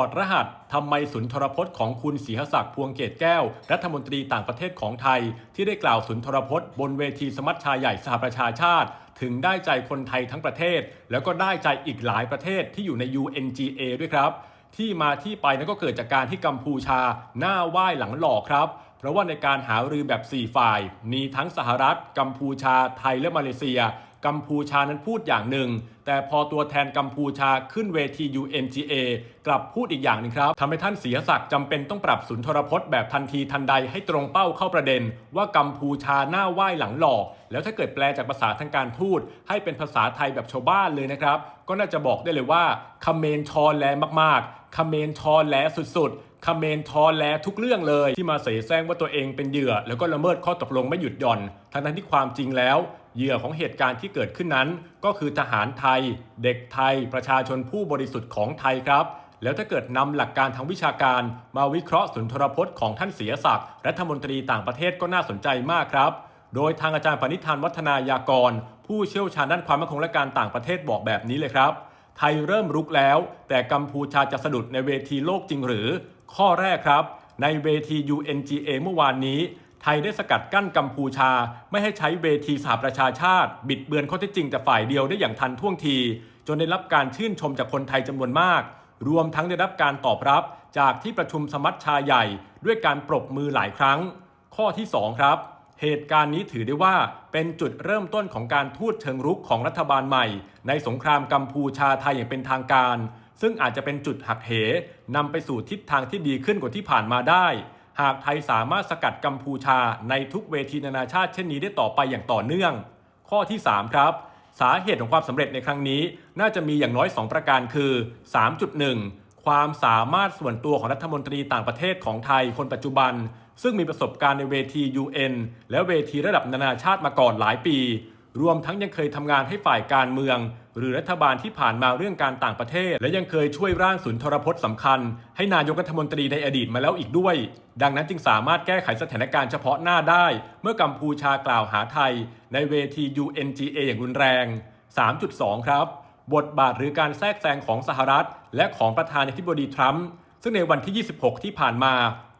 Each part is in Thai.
อดรหัสทำไมสุนทรพจน์ของคุณศรีหศักดิ์พวงเกตแก้ว รัฐมนตรีต่างประเทศของไทย ที่ได้กล่าวสุนทรพจน์บนเวทีสมัชชาใหญ่สหประชาชาติ ถึงได้ใจคนไทยทั้งประเทศ แล้วก็ได้ใจอีกหลายประเทศที่อยู่ใน UNGA ด้วยครับ ที่มาที่ไปนั้นก็เกิดจากการที่กัมพูชา หน้าไหว้หลังหลอกครับเพราะว่าในการหารือแบบ 4 ฝ่าย มีทั้งสหรัฐ กัมพูชา ไทยและมาเลเซีย กัมพูชานั้นพูดอย่างหนึ่ง แต่พอตัวแทนกัมพูชาขึ้นเวที UNGA กลับพูดอีกอย่างหนึ่งครับทำให้ท่านเสียศักดิ์จำเป็นต้องปรับสุนทรพจน์แบบทันทีทันใดให้ตรงเป้าเข้าประเด็น ว่ากัมพูชาหน้าไหว้หลังหลอก แล้วถ้าเกิดแปลจากภาษาทางการทูตให้เป็นภาษาไทยแบบชาวบ้านเลยนะครับ ก็น่าจะบอกได้เลยว่าคเมนชอแลมากๆคเมนชอแลสุดๆคเมนทอแลทุกเรื่องเลย ที่มาเสแสร้งว่าตัวเองเป็นเหยื่อ แล้วก็ละเมิดข้อตกลงไม่หยุดหย่อน ทั้งนั้นที่ความจริงแล้ว เหยื่อของเหตุการณ์ที่เกิดขึ้นนั้น ก็คือทหารไทย เด็กไทย ประชาชนผู้บริสุทธิ์ของไทยครับ แล้วถ้าเกิดนำหลักการทางวิชาการ มาวิเคราะห์สุนทรพจน์ของท่านเสียศักดิ์รัฐมนตรีต่างประเทศก็น่าสนใจมากครับ โดยทางอาจารย์ปณิธานวัฒนายากร ผู้เชี่ยวชาญด้านความมั่นคงและการต่างประเทศบอกแบบนี้เลยครับ ไทยเริ่มรุกแล้ว แต่กัมพูชาจะสะดุดในเวทีโลกจริงหรือ ข้อแรกครับ ในเวที UNGA เมื่อวานนี้ ไทยได้สกัดกั้นกัมพูชา ไม่ให้ใช้เวทีสหประชาชาติ บิดเบือนข้อเท็จจริงแต่ฝ่ายเดียวได้อย่างทันท่วงที จนได้รับการชื่นชมจากคนไทยจำนวนมาก รวมทั้งได้รับการตอบรับจากที่ประชุมสมัชชาใหญ่ ด้วยการปรบมือหลายครั้ง ข้อที่ 2 ครับ เหตุการณ์นี้ถือได้ว่าเป็นจุดเริ่มต้นของการทูตเชิงรุกของรัฐบาลใหม่ ในสงครามกัมพูชาไทยอย่างเป็นทางการ ซึ่งอาจจะเป็นจุดหักเหนำไปสู่ทิศทางที่ดีขึ้นกว่าที่ผ่านมาได้ หากไทยสามารถสกัดกัมพูชาในทุกเวทีนานาชาติเช่นนี้ได้ต่อไปอย่างต่อเนื่อง ข้อที่ 3 ครับ สาเหตุของความสำเร็จในครั้งนี้ น่าจะมีอย่างน้อย 2 ประการคือ 3.1 ความสามารถส่วนตัวของรัฐมนตรีต่างประเทศของไทยคนปัจจุบัน ซึ่งมีประสบการณ์ในเวที UN และเวทีระดับนานาชาติมาก่อนหลายปี รวมทั้งยังเคยทำงานให้ฝ่ายการเมือง หรือรัฐบาลที่ผ่านมาเรื่องการต่างประเทศ และยังเคยช่วยร่างสุนทรพจน์สำคัญ ให้นายกรัฐมนตรีในอดีตมาแล้วอีกด้วย ดังนั้นจึงสามารถแก้ไขสถานการณ์เฉพาะหน้าได้ เมื่อกัมพูชากล่าวหาไทย ในเวที UNGA อย่างรุนแรง 3.2 ครับ บทบาทหรือการแทรกแซงของสหรัฐ และของประธานาธิบดีทรัมป์ซึ่งในวันที่ 26 ที่ผ่านมา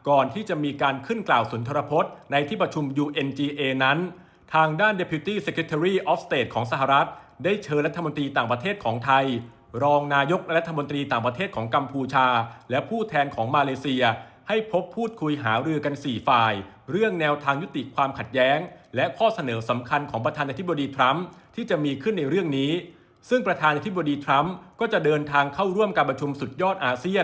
ก่อนที่จะมีการขึ้นกล่าวสุนทรพจน์ ในที่ประชุม UNGA นั้น ทางด้าน Deputy Secretary of State ของสหรัฐ ได้เชิญรัฐมนตรีต่างประเทศของไทย รองนายกและรัฐมนตรีต่างประเทศของกัมพูชา และผู้แทนของมาเลเซีย ให้พบพูดคุยหารือกัน 4 ฝ่าย เรื่องแนวทางยุติความขัดแย้ง และข้อเสนอสำคัญของประธานาธิบดีทรัมป์ที่จะมีขึ้นในเรื่องนี้ ซึ่งประธานาธิบดีทรัมป์ก็จะเดินทางเข้าร่วมการประชุมสุดยอดอาเซียน